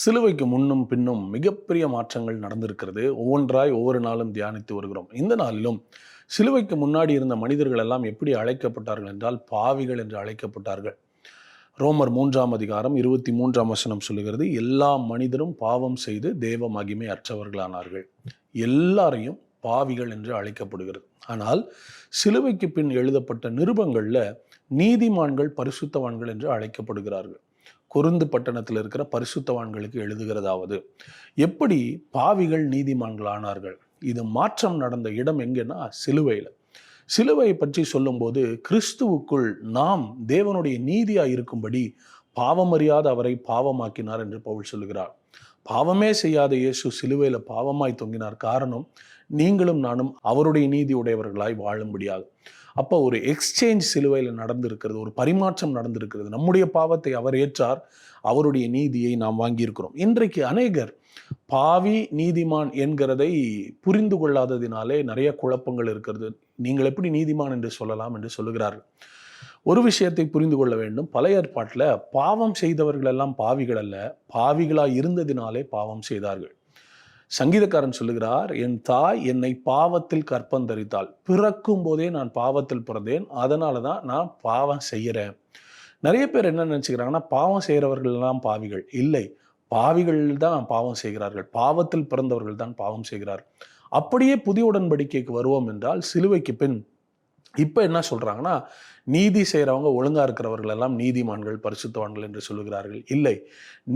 சிலுவைக்கு முன்னும் பின்னும் மிகப்பெரிய மாற்றங்கள் நடந்திருக்கிறது. ஒவ்வொன்றாய் ஒவ்வொரு நாளும் தியானித்து வருகிறோம். இந்த நாளிலும் சிலுவைக்கு முன்னாடி இருந்த மனிதர்கள் எல்லாம் எப்படி அழைக்கப்பட்டார்கள் என்றால் பாவிகள் என்று அழைக்கப்பட்டார்கள். ரோமர் மூன்றாம் அதிகாரம் இருபத்தி மூன்றாம் வசனம் சொல்லுகிறது எல்லா மனிதரும் பாவம் செய்து தேவ மகிமை அற்றவர்களானார்கள். எல்லாரையும் பாவிகள் என்று அழைக்கப்படுகிறது. ஆனால் சிலுவைக்கு பின் எழுதப்பட்ட நிருபங்களில் நீதிமான்கள் பரிசுத்தவான்கள் என்று அழைக்கப்படுகிறார்கள். குருந்து பட்டணத்தில் இருக்கிற பரிசுத்தவான்களுக்கு எழுதுகிறதாவது. எப்படி பாவிகள் நீதிமான்கள் ஆனார்கள் இது மாற்றம் நடந்த இடம் எங்கன்னா சிலுவையில். சிலுவையை பற்றி சொல்லும்போது கிறிஸ்துவுக்குள் நாம் தேவனுடைய நீதியாக இருக்கும்படி பாவமறியாத அவரை பாவமாக்கினார் என்று பவுல் சொல்லுகிறார். பாவமே செய்யாத இயேசு சிலுவையில் பாவமாய் தொங்கினார். காரணம் நீங்களும் நானும் அவருடைய நீதி உடையவர்களாய் வாழும்படியாக. அப்போ ஒரு எக்ஸ்சேஞ்ச் சிலுவையில் நடந்திருக்கிறது ஒரு பரிமாற்றம் நடந்திருக்கிறது. நம்முடைய பாவத்தை அவர் ஏற்றார் அவருடைய நீதியை நாம் வாங்கியிருக்கிறோம். இன்றைக்கு அநேகர் பாவி நீதிமான் என்கிறதை புரிந்து கொள்ளாததினாலே நிறைய குழப்பங்கள் இருக்கிறது. நீங்கள் எப்படி நீதிமான் என்று சொல்லலாம் என்று சொல்லுகிறார்கள். ஒரு விஷயத்தை புரிந்து கொள்ள வேண்டும். பழைய ஏற்பாட்டில் பாவம் செய்தவர்கள் எல்லாம் பாவிகள் அல்ல பாவிகளாக இருந்ததினாலே பாவம் செய்தார்கள். சங்கீதக்காரன் சொல்லுகிறார் என் தாய் என்னை பாவத்தில் கற்பந்தரித்தாள் பிறக்கும் போதே நான் பாவத்தில் பிறந்தேன். அதனால தான் நான் பாவம் செய்கிறேன். நிறைய பேர் என்ன நினச்சிக்கிறாங்கன்னா பாவம் செய்கிறவர்கள் எல்லாம் பாவிகள். இல்லை பாவிகள் தான் பாவம் செய்கிறார்கள். பாவத்தில் பிறந்தவர்கள் தான் பாவம் செய்கிறார். அப்படியே புதிய உடன்படிக்கைக்கு வருவோம் என்றால் சிலுவைக்கு பின் இப்போ என்ன சொல்கிறாங்கன்னா நீதி செய்கிறவங்க ஒழுங்காக இருக்கிறவர்கள் எல்லாம் நீதிமான்கள் பரிசுத்தவான்கள் என்று சொல்லுகிறார்கள். இல்லை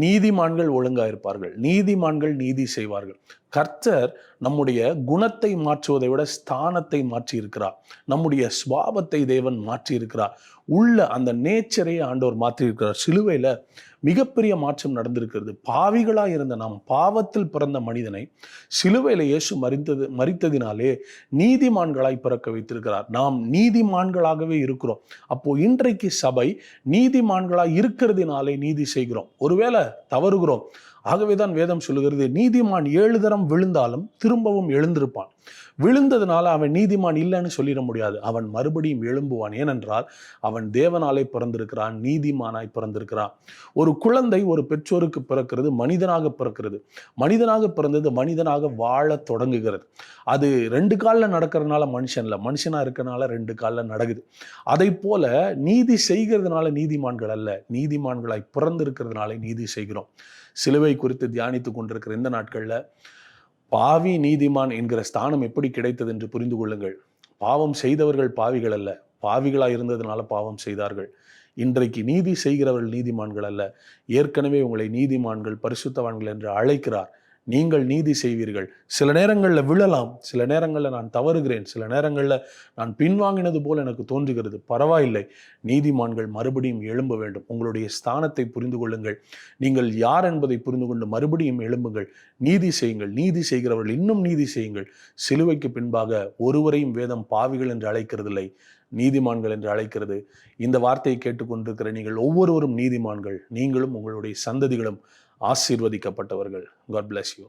நீதிமான்கள் ஒழுங்காக இருப்பார்கள். நீதிமான்கள் நீதி செய்வார்கள். கர்த்தர் நம்முடைய குணத்தை மாற்றுவதை விட ஸ்தானத்தை மாற்றி இருக்கிறார் நம்முடைய சுவாபத்தை தேவன் மாற்றி இருக்கிறார் உள்ள அந்த நேச்சரை ஆண்டவர் மாற்றி இருக்கிறார் சிலுவையில் மிகப்பெரிய மாற்றம் நடந்திருக்கிறது. பாவிகளாக இருந்த நாம் பாவத்தில் பிறந்த மனிதனை சிலுவையில் இயேசு மறித்தது மறித்ததினாலே நீதிமான்களாய் பிறக்க வைத்திருக்கிறார். நாம் நீதிமான்களாகவே இருக்கிறோம். அப்போ இன்றைக்கு சபை நீதிமான்களாய் இருக்கிறதுனாலே நீதி செய்கிறோம். ஒருவேளை தவறுகிறோம். ஆகவே தான் வேதம் சொல்லுகிறது நீதிமான் ஏழு தரம் விழுந்தாலும் திரும்பவும் எழுந்திருப்பான். விழுந்ததுனால அவன் நீதிமான் இல்லைன்னு சொல்லிட முடியாது. அவன் மறுபடியும் எழும்புவான். ஏனென்றால் அவன் தேவனாலே பிறந்திருக்கிறான் நீதிமானாய் பிறந்திருக்கிறான். ஒரு குழந்தை ஒரு பெற்றோருக்கு பிறக்கிறது மனிதனாக பிறக்கிறது. மனிதனாக பிறந்தது மனிதனாக வாழ தொடங்குகிறது. அது ரெண்டு காலில் நடக்கிறதுனால மனுஷன் இல்லை. மனுஷனாக இருக்கிறனால ரெண்டு காலில் நடக்குது. அதை போல நீதி செய்கிறதுனால நீதிமான்கள் அல்ல. நீதிமான்களாய் பிறந்திருக்கிறதுனால நீதி செய்கிறோம். சிலுவை குறித்து தியானித்து கொண்டிருக்கிற இந்த நாட்களில் பாவி நீதிமான் என்கிற ஸ்தானம் எப்படி கிடைத்தது என்று புரிந்து கொள்ளுங்கள். பாவம் செய்தவர்கள் பாவிகள் அல்ல. பாவிகளாக இருந்ததுனால பாவம் செய்தார்கள். இன்றைக்கு நீதி செய்கிறவர்கள் நீதிமான்கள் அல்ல. ஏற்கனவே உங்களை நீதிமான்கள் பரிசுத்தவான்கள் என்று அழைக்கிறார். நீங்கள் நீதி செய்வீர்கள். சில நேரங்களில் விழலாம் சில நேரங்களில் நான் தவறுகிறேன் சில நேரங்களில் நான் பின்வாங்கினது போல் எனக்கு தோன்றுகிறது. பரவாயில்லை. நீதிமான்கள் மறுபடியும் எழும்ப வேண்டும். உங்களுடைய ஸ்தானத்தை புரிந்து கொள்ளுங்கள். நீங்கள் யார் என்பதை புரிந்து கொண்டு மறுபடியும் எழும்புங்கள். நீதி செய்யுங்கள். நீதி செய்கிறவர்கள் இன்னும் நீதி செய்யுங்கள். சிலுவைக்கு பின்பாக ஒருவரையும் வேதம் பாவிகள் என்று அழைக்கிறதில்லை நீதிமான்கள் என்று அழைக்கிறது. இந்த வார்த்தையை கேட்டுக்கொண்டிருக்கிற நீங்கள் ஒவ்வொருவரும் நீதிமான்கள். நீங்களும் உங்களுடைய சந்ததிகளும். ஆசீர்வதிக்கப்பட்டவர்கள். God bless you